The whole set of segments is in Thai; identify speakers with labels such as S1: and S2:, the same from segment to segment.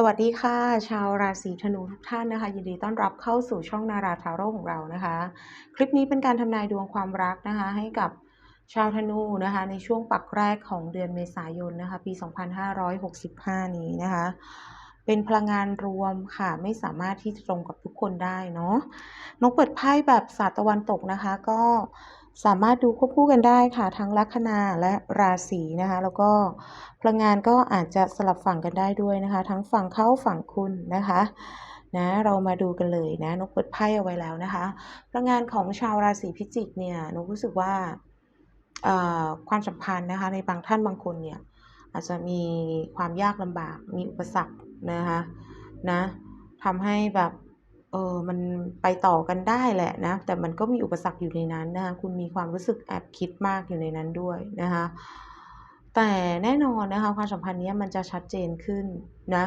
S1: สวัสดีค่ะ ชาวราศีธนูทุกท่านนะคะ ยินดีต้อนรับเข้าสู่ช่องนาราทาโร่ของเรานะคะ คลิปนี้เป็นการทำนายดวงความรักนะคะ ให้กับชาวธนูนะคะ ในช่วงปักแรกของเดือนเมษายนนะคะ ปี 2565 นี้นะคะ เป็นพลังงานรวมค่ะไม่สามารถที่จะตรงกับทุกคนได้เนาะนกเปิดไพ่แบบศาสตร์ตะวันตกนะคะ ก็ สามารถดูควบคู่กันได้ค่ะ ทั้งลัคนาและราศีนะคะ แล้วก็พลังงานก็อาจจะสลับฝั่งกันได้ด้วยนะคะ ทั้งฝั่งเขาฝั่งคุณนะคะนะเรามาดูกันเลยนะนกเปิดไพ่เอาไว้แล้วนะคะพลังงานของชาวราศีพิจิกเนี่ยนกรู้สึกว่าความสัมพันธ์นะคะในบางท่านบางคนเนี่ยอาจจะมีความยากลำบากมีอุปสรรคนะคะนะทำให้แบบ เออมันไปต่อกันได้แหละนะ แต่มันก็มีอุปสรรคอยู่ในนั้นนะคะคุณมีความรู้สึกแอบคิดมากอยู่ในนั้นด้วยนะคะแต่แน่นอนนะคะความสัมพันธ์นี้มันจะชัดเจนขึ้นนะ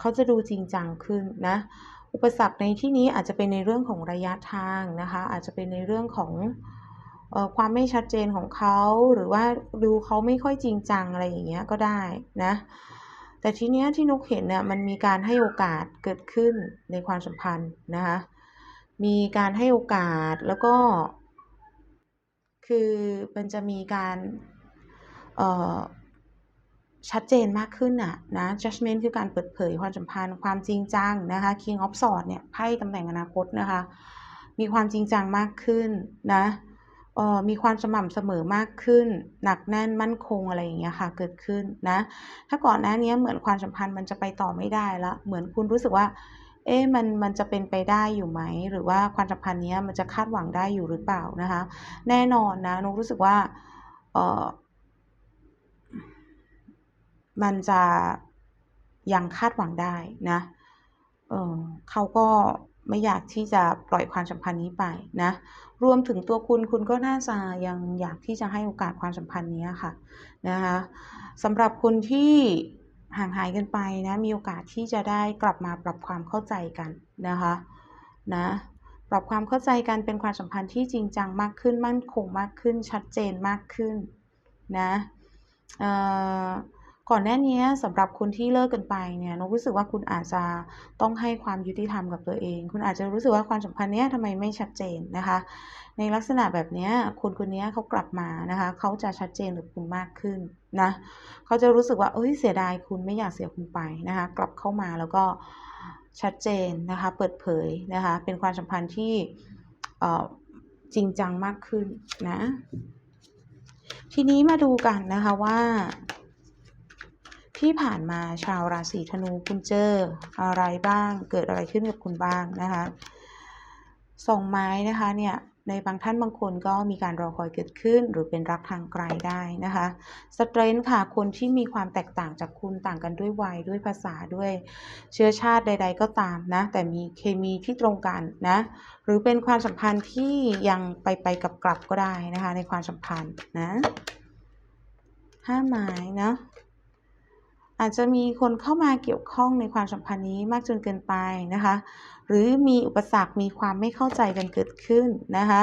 S1: เขาจะดูจริงจังขึ้นนะ อุปสรรคในที่นี้อาจจะเป็นในเรื่องของระยะทางนะคะ อาจจะเป็นในเรื่องของออความไม่ชัดเจนของเขาหรือว่าดูเขาไม่ค่อยจริงจังอะไรอย่างเงี้ยก็ได้นะ แต่ทีเนี้ยที่นกเห็นเนี่ยมันมีการให้โอกาสเกิดขึ้นในความสัมพันธ์นะคะมีการให้โอกาสแล้วก็ คือมันจะมีการชัดเจนมากขึ้นอะนะ judgment คือการเปิดเผยความสัมพันธ์ความจริงจังนะคะ king of swords เนี่ยไพ่ตำแหน่งอนาคตนะคะ มีความจริงจังมากขึ้นนะ เอ่อมีความสม่ำเสมอมากขึ้น หนักแน่นมั่นคงอะไรอย่างเงี้ยค่ะ เกิดขึ้นนะ ถ้าก่อนหน้านี้เหมือนความสัมพันธ์มันจะไปต่อไม่ได้แล้วเหมือนคุณรู้สึกว่า เอ๊ะมันมันจะเป็นไปได้อยู่ไหม หรือว่าความสัมพันธ์นี้มันจะคาดหวังได้อยู่หรือเปล่านะคะ แน่นอนนะนุกรู้สึกว่าเออมันจะยังคาดหวังได้นะ เออเขาก็ ไม่อยากที่จะปล่อยความสัมพันธ์นี้ไปนะรวมถึงตัวคุณคุณก็น่าจะยังอยากที่จะให้โอกาสความสัมพันธ์นี้ค่ะนะคะสำหรับคนที่ห่างหายกันไปนะมีโอกาสที่จะได้กลับมาปรับความเข้าใจกันนะคะนะปรับความเข้าใจกันเป็นความสัมพันธ์ที่จริงจังมากขึ้นมั่นคงมากขึ้นชัดเจนมากขึ้นนะ ก่อนหน้านี้สำหรับคนที่เลิกกันไปเนี่ยนกรู้สึกว่าคุณอาจจะต้องให้ความยุติธรรมกับตัวเอง คุณอาจจะรู้สึกว่าความสัมพันธ์เนี้ยทำไมไม่ชัดเจนนะคะ ในลักษณะแบบนี้คนคนนี้เขากลับมานะคะเขาจะชัดเจนกับคุณมากขึ้นนะเขาจะรู้สึกว่าเอ้ยเสียดายคุณไม่อยากเสียคุณไปนะคะ กลับเข้ามาแล้วก็ชัดเจนนะคะเปิดเผยนะคะเป็นความสัมพันธ์ที่จริงจังมากขึ้นนะ ทีนี้มาดูกันนะคะว่า ที่ผ่านมาชาวราศีธนูคุณเจออะไรบ้าง เกิดอะไรขึ้นกับคุณบ้างนะคะสองไม้นะคะเนี่ยในบางท่านบางคนก็มีการรอคอยเกิดขึ้น หรือเป็นรักทางไกลได้นะคะสเตรนท์ค่ะคนที่มีความแตกต่างจากคุณต่างกันด้วยวัยด้วยภาษาด้วย เชื้อชาติใด ๆ ก็ตามนะ แต่มีเคมีที่ตรงกันนะ หรือเป็นความสัมพันธ์ที่ยังไปไปกับกลับก็ได้นะคะ ในความสัมพันธ์นะห้าไม้นะ อาจจะมีคนเข้ามาเกี่ยวข้องในความสัมพันธ์นี้มากจนเกินไปนะคะ หรือมีอุปสรรคมีความไม่เข้าใจกันเกิดขึ้นนะคะ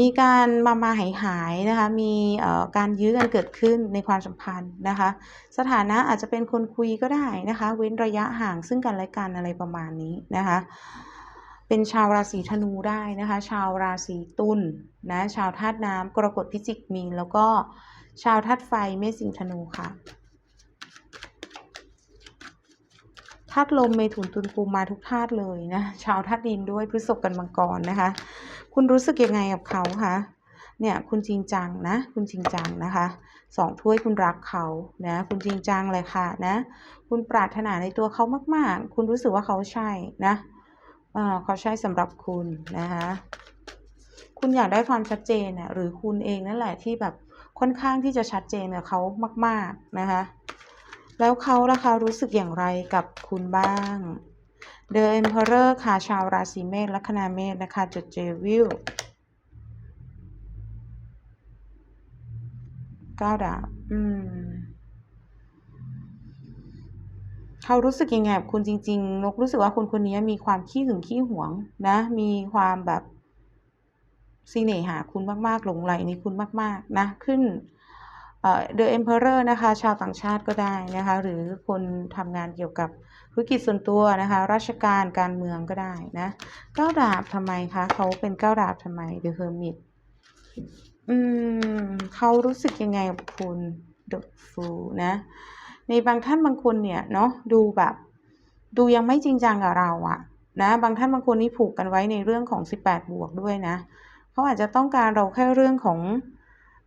S1: มีการมามาหายหายนะคะมีการยื้อกันเกิดขึ้นในความสัมพันธ์นะคะ สถานะอาจจะเป็นคนคุยก็ได้นะคะ เว้นระยะห่างซึ่งกันและกันอะไรประมาณนี้นะคะ เป็นชาวราศีธนูได้นะคะ ชาวราศีตุลนะชาวธาตุน้ำกรกฎพิจิกมีนแล้วก็ชาวธาตุไฟเมษสิงธนูค่ะ ธาตุลมเมถุนตุลภูมาทุกธาตุเลยนะชาวธาตุดินด้วยพฤษภกันมังกรนะคะ คุณรู้สึกยังไงกับเขาคะเนี่ยคุณจริงจังนะคุณจริงจังนะคะสองถ้วยคุณรักเขานะคุณจริงจังเลยค่ะนะคุณปรารถนาในตัวเขามาก ๆ คุณรู้สึกว่าเขาใช่นะเขาใช่สำหรับคุณนะคะคุณอยากได้ความชัดเจนนะหรือคุณเองนั่นแหละที่แบบค่อนข้างที่จะชัดเจนกับเขามาก ๆนะคะ แล้วเขาล่ะคะรู้สึกอย่างไรกับคุณบ้าง The Emperor ค่ะชาวราศีเมษลัคนาเมษนะคะจุดเจวิลก้าวดาบอืมเขารู้สึกยังไงกับคุณจริงๆนกรู้สึกว่าคนคนนี้มีความขี้หึงขี้หวงนะ มีความแบบซีเนหาคุณมากๆหลงไหลในคุณมาก ๆ นะ ขึ้น เอ่อ The Emperor นะคะ ชาวต่างชาติก็ได้นะคะ หรือคนทำงานเกี่ยวกับธุรกิจส่วนตัวนะคะ ราชการการเมืองก็ได้นะเก้าดาบทำไมคะเขาเป็นเก้าดาบทำไม The Hermit อืมเขารู้สึกยังไงกับคุณ The Fool นะ ในบางท่านบางคนเนี่ยเนาะดูแบบ ดูยังไม่จริงจังกับเราอะนะบางท่านบางคนนี่ผูกกันไว้ในเรื่องของ 18 บวกด้วยนะเขาอาจจะต้องการเราแค่เรื่องของ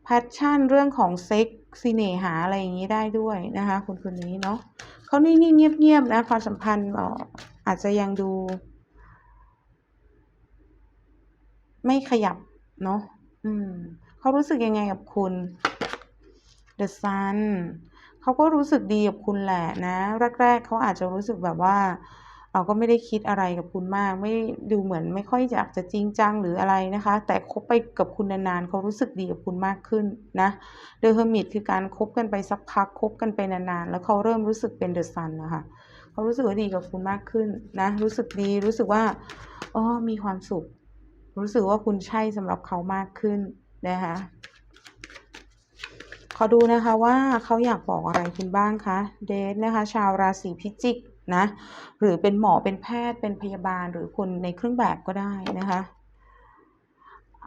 S1: passion เรื่องของเซ็กซิเนหาอะไรอย่างนี้ได้ด้วยนะคะ คนคนนี้เนาะเขานิ่งๆเงียบๆนะความสัมพันธ์อออาจจะยังดู ไม่ขยับเนาะอืมเขารู้สึกยังไงกับคุณ The Sun เขาก็รู้สึกดีกับคุณแหละนะ แรก ๆเขาอาจจะรู้สึกแบบว่า เราก็ไม่ได้คิดอะไรกับคุณมาก ไม่ดูเหมือนไม่ค่อยอยากจะจริงจังหรืออะไรนะคะ แต่คบไปกับคุณนานๆเขารู้สึกดีกับคุณมากขึ้นนะ The Hermit คือการคบกันไปสักพักคบกันไปนานๆแล้วเขาเริ่มรู้สึกเป็น The Sun นนะคะเขารู้สึกว่าดีกับคุณมากขึ้นนะรู้สึกดีรู้สึกว่าอ๋อมีความสุข รู้สึกว่าคุณใช่สำหรับเขามากขึ้นนะคะขอดูนะคะว่าเขาอยากบอกอะไรคุณบ้างคะเดทนะคะ ชาวราศีพิจิก นะหรือเป็นหมอเป็นแพทย์เป็นพยาบาลหรือคนในเครื่องแบบก็ได้นะคะ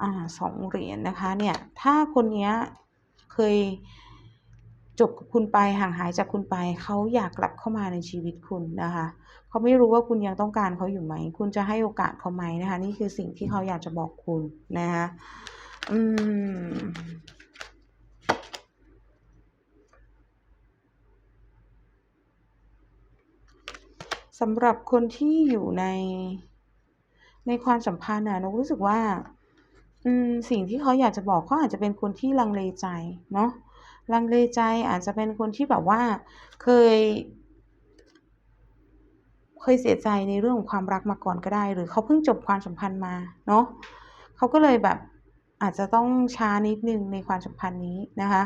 S1: อ่าสองเหรียญนะคะเนี่ยถ้าคนนี้เคยจบกับคุณไปห่างหายจากคุณไปเขาอยากกลับเข้ามาในชีวิตคุณนะคะเขาไม่รู้ว่าคุณยังต้องการเขาอยู่ไหม คุณจะให้โอกาสเขาไหมนะคะ นี่คือสิ่งที่เขาอยากจะบอกคุณนะคะอืม สำหรับคนที่อยู่ใน ในความสัมพันธ์นะนกรู้สึกว่า อืม สิ่งที่เขาอยากจะบอกเขาอาจจะเป็นคนที่ลังเลใจ เนาะลังเลใจอาจจะเป็นคนที่แบบว่า เคย เคยเสียใจในเรื่องของความรักมาก่อนก็ได้ หรือเขาเพิ่งจบความสัมพันธ์มา เนาะเขาก็เลยแบบอาจจะต้องช้านิดนึงในความสัมพันธ์นี้นะคะ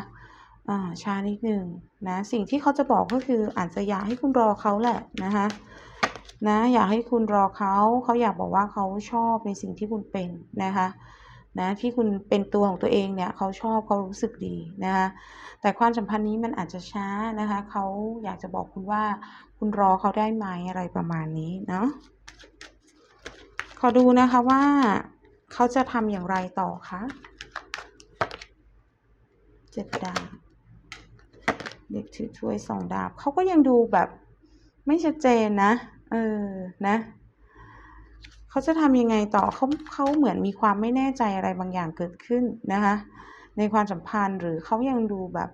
S1: อ่าช้านิดหนึ่งนะสิ่งที่เขาจะบอกก็คืออาจจะอยากให้คุณรอเขาแหละนะคะนะอยากให้คุณรอเขาเขาอยากบอกว่าเขาชอบในสิ่งที่คุณเป็นนะคะนะที่คุณเป็นตัวของตัวเองเนี่ยเขาชอบเขารู้สึกดีนะคะแต่ความสัมพันธ์นี้มันอาจจะช้านะคะเขาอยากจะบอกคุณว่าคุณรอเขาได้ไหมอะไรประมาณนี้เนาะขอดูนะคะว่าเขาจะทำอย่างไรต่อคะเจ็ดดาบ เด็กถือถ้วยสองดาบเขาก็ยังดูแบบไม่ชัดเจนนะ เออ นะเขาจะทำยังไงต่อเขาเขาเหมือนมีความไม่แน่ใจอะไรบางอย่างเกิดขึ้นนะคะ ในความสัมพันธ์หรือเขายังดูแบบ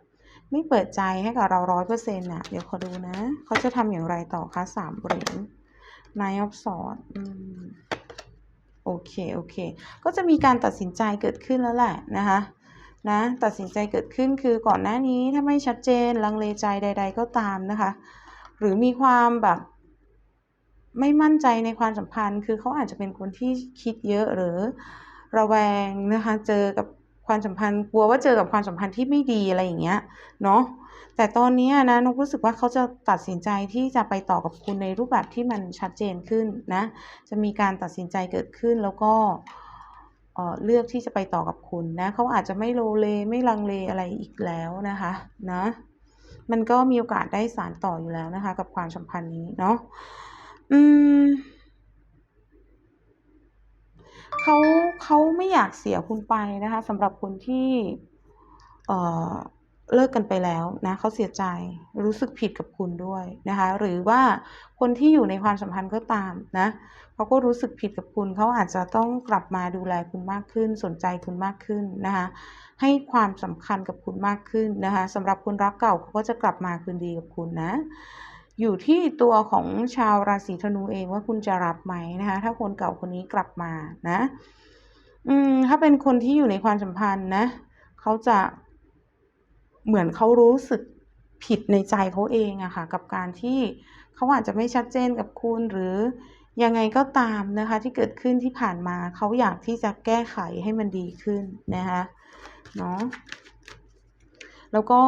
S1: ไม่เปิดใจให้กับเราร้อยเปอร์เซ็นต์น่ะ เดี๋ยวขอดูนะเขาจะทำอย่างไรต่อคะสามเหรียญ Nine of Swords อืมโอเค โอเค ก็จะมีการตัดสินใจเกิดขึ้นแล้วแหละนะคะ นะตัดสินใจเกิดขึ้นคือก่อนหน้านี้ถ้าไม่ชัดเจนลังเลใจใด ๆ ก็ตามนะคะ หรือมีความแบบไม่มั่นใจในความสัมพันธ์ คือเขาอาจจะเป็นคนที่คิดเยอะหรือระแวงนะคะเจอกับความสัมพันธ์กลัวว่าเจอกับความสัมพันธ์ที่ไม่ดีอะไรอย่างเงี้ยเนาะแต่ตอนนี้นะนกรู้สึกว่าเขาจะตัดสินใจที่จะไปต่อกับคุณในรูปแบบที่มันชัดเจนขึ้นนะจะมีการตัดสินใจเกิดขึ้นแล้วก็ เลือกที่จะไปต่อกับคุณนะเขาอาจจะไม่โลเลไม่ลังเลอะไรอีกแล้วนะคะนะมันก็มีโอกาสได้สารต่ออยู่แล้วนะคะ กับความสัมพันธ์นี้เนาะอืมเขาเขาไม่อยากเสียคุณไปนะคะสำหรับคนที่ เอ่อ เลิกกันไปแล้วนะเขาเสียใจรู้สึกผิดกับคุณด้วยนะคะหรือว่าคนที่อยู่ในความสัมพันธ์ก็ตามนะเขาก็รู้สึกผิดกับคุณเขาอาจจะต้องกลับมาดูแลคุณมากขึ้น สนใจคุณมากขึ้นนะคะให้ความสำคัญกับคุณมากขึ้นนะคะสำหรับคนรักเก่าเขาก็จะกลับมาคืนดีกับคุณนะอยู่ที่ตัวของชาวราศีธนูเองว่าคุณจะรับไหมนะคะถ้าคนเก่าคนนี้กลับมานะอืมถ้าเป็นคนที่อยู่ในความสัมพันธ์นะเขาจะ เหมือนเขารู้สึกผิดในใจเขาเองอะค่ะกับการที่เขาอาจจะไม่ชัดเจนกับคุณหรือยังไงก็ตามนะคะ ที่เกิดขึ้นที่ผ่านมาเขาอยากที่จะแก้ไขให้มันดีขึ้นนะคะเนาะแล้วก็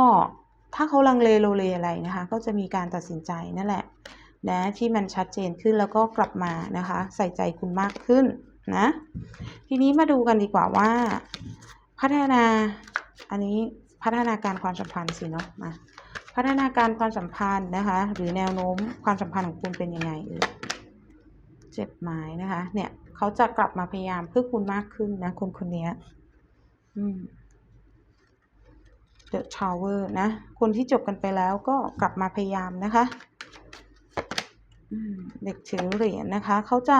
S1: ถ้าเขาลังเลโลเลอะไรนะคะ ก็จะมีการตัดสินใจนั่นแหละนะที่มันชัดเจนขึ้นแล้วก็กลับมานะคะ ใส่ใจคุณมากขึ้นนะทีนี้มาดูกันดีกว่าว่า พัฒนาอันนี้ พัฒนาการความสัมพันธ์สิเนาะมาพัฒนาการความสัมพันธ์นะคะ หรือแนวโน้มความสัมพันธ์ของคุณเป็นยังไงเออเจ็บหมายนะคะ เนี่ยเขาจะกลับมาพยายามเพื่อคุณมากขึ้นนะคนคนเนี้ยอืม The Tower นะ คนที่จบกันไปแล้วก็กลับมาพยายามนะคะเด็กถือเหรียญนะคะ เขาจะ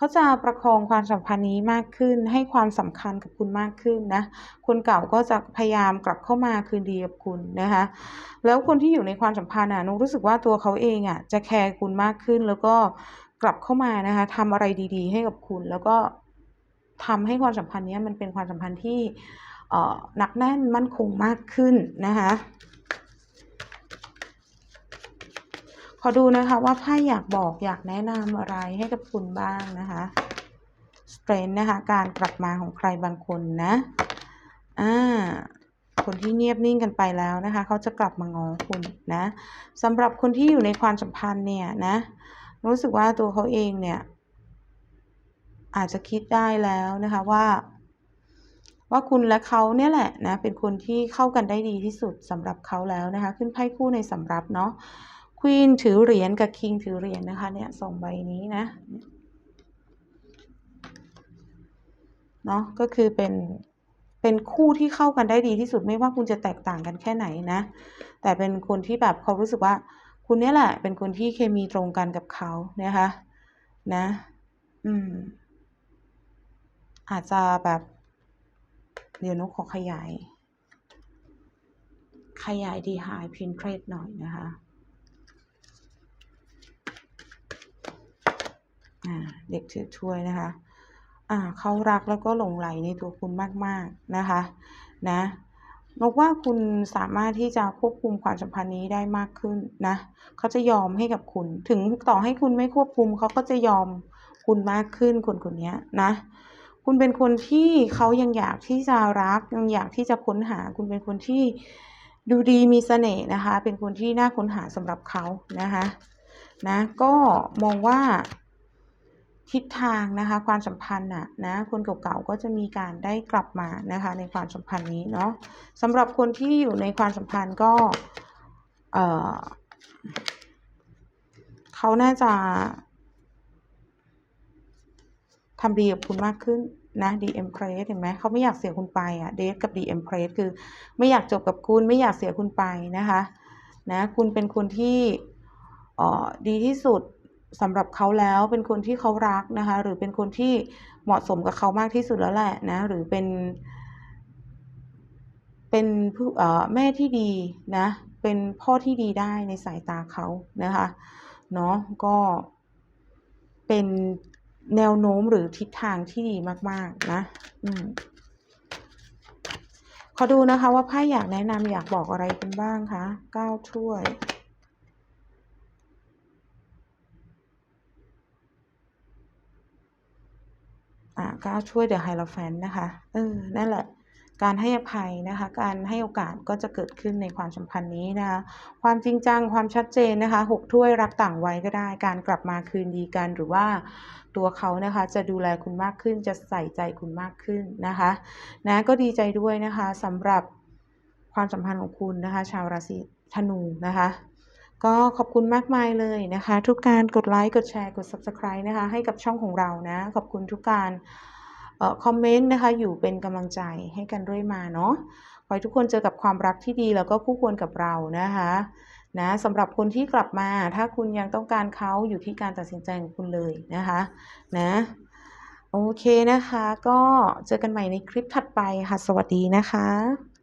S1: เขาจะประคองความสัมพันธ์นี้มากขึ้น ให้ความสำคัญกับคุณมากขึ้นนะ คนเก่าก็จะพยายามกลับเข้ามาคืนดีกับคุณนะคะ แล้วคนที่อยู่ในความสัมพันธ์อะนุรู้สึกว่าตัวเขาเองอะจะแคร์คุณมากขึ้น แล้วก็กลับเข้ามานะคะทำอะไรดีๆ ให้กับคุณ แล้วก็ทำให้ความสัมพันธ์นี้มันเป็นความสัมพันธ์ที่อ่อหนักแน่นมั่นคงมากขึ้นนะคะ ขอดูนะคะว่าไพ่อยากบอกอยากแนะนำอะไรให้กับคุณบ้างนะคะ strength นะคะ การกลับมาของใครบางคนนะอ่าคนที่เงียบนิ่งกันไปแล้วนะคะ เขาจะกลับมางอคุณนะสำหรับคนที่อยู่ในความสัมพันธ์เนี่ยนะรู้สึกว่าตัวเขาเองเนี่ย อาจจะคิดได้แล้วนะคะว่า ว่าคุณและเขาเนี่ยแหละนะเป็นคนที่เข้ากันได้ดีที่สุดสำหรับเขาแล้วนะคะ ขึ้นไพ่คู่ในสำรับเนาะ ควีนถือเหรียญกับคิงถือเหรียญนะคะเนี่ยสองใบนี้นะเนาะก็คือเป็นเป็นคู่ที่เข้ากันได้ดีที่สุดไม่ว่าคุณจะแตกต่างกันแค่ไหนนะ แต่เป็นคนที่แบบเขารู้สึกว่าคุณเนี่ยแหละ เป็นคนที่เคมีตรงกันกับเขานะคะนะ อืม อาจจะแบบ เดี๋ยวนกขอขยาย ขยายดีไฮพินเทรดหน่อยนะคะ อ่า เด็กถือถ้วยนะคะอ่าเขารักแล้วก็หลงไหลในตัวคุณมาก ๆ นะคะ นะนกว่าคุณสามารถที่จะควบคุมความสัมพันธ์นี้ได้มากขึ้นนะเขาจะยอมให้กับคุณ ถึงต่อให้คุณไม่ควบคุมเขาก็จะยอมคุณมากขึ้นคนคนนี้นะ คุณเป็นคนที่เขายังอยากที่จะรักยังอยากที่จะค้นหา คุณเป็นคนที่ดูดีมีเสน่ห์นะคะ เป็นคนที่น่าค้นหาสำหรับเขานะคะ นะ ก็มองว่า ทิศทางนะคะ ความสัมพันธ์น่ะนะคนเก่าๆก็จะมีการได้กลับมานะคะ ในความสัมพันธ์นี้เนาะสำหรับคนที่อยู่ในความสัมพันธ์ก็เออเขาน่าจะทำดีกับคุณมากขึ้นนะดีเอ็มเพรสเห็นไหมเขาไม่อยากเสียคุณไปอะเดทกับดีเอ็มเพรสคือไม่อยากจบกับคุณไม่อยากเสียคุณไปนะคะนะคุณเป็นคนที่ออดีที่สุด สำหรับเขาแล้วเป็นคนที่เขารักนะคะ หรือเป็นคนที่เหมาะสมกับเขามากที่สุดแล้วแหละนะ หรือเป็น เป็นผู้เอ่อแม่ที่ดีนะ เป็นพ่อที่ดีได้ในสายตาเขานะคะเนาะก็เป็นแนวโน้มหรือทิศทางที่ดีมาก ๆ นะอืมขอดูนะคะว่าไพ่อยากแนะนำอยากบอกอะไรคุณบ้างคะเก้าถ้วย อ่าก็ช่วยเดอะไฮโลแฟนนะคะเออนั่นแหละ การให้อภัยนะคะ การให้โอกาสก็จะเกิดขึ้นในความสัมพันธ์นี้นะคะ ความจริงจังความชัดเจนนะคะหกถ้วยรักต่างไวัยก็ได้ การกลับมาคืนดีกันหรือว่าตัวเขานะคะจะดูแลคุณมากขึ้นจะใส่ใจคุณมากขึ้นนะคะนะก็ดีใจด้วยนะคะสำหรับความสัมพันธ์ของคุณนะคะ ชาวราศีธนูนะคะ ก็ขอบคุณมากมายเลยนะคะ ทุกการกดไลค์กดแชร์กด Subscribe นะคะ ให้กับช่องของเรานะ ขอบคุณทุกการออคอมเมนต์นะคะ อยู่เป็นกำลังใจให้กันเรื่อยมาเนาะขอให้ทุกคนเจอกับความรักที่ดีแล้วก็คู่ควรกับเรานะคะนะสำหรับคนที่กลับมา ถ้าคุณยังต้องการเขาอยู่ที่การตัดสินใจของคุณเลยนะคะนะโอเคนะคะ ก็เจอกันใหม่ในคลิปถัดไปค่ะ สวัสดีนะคะ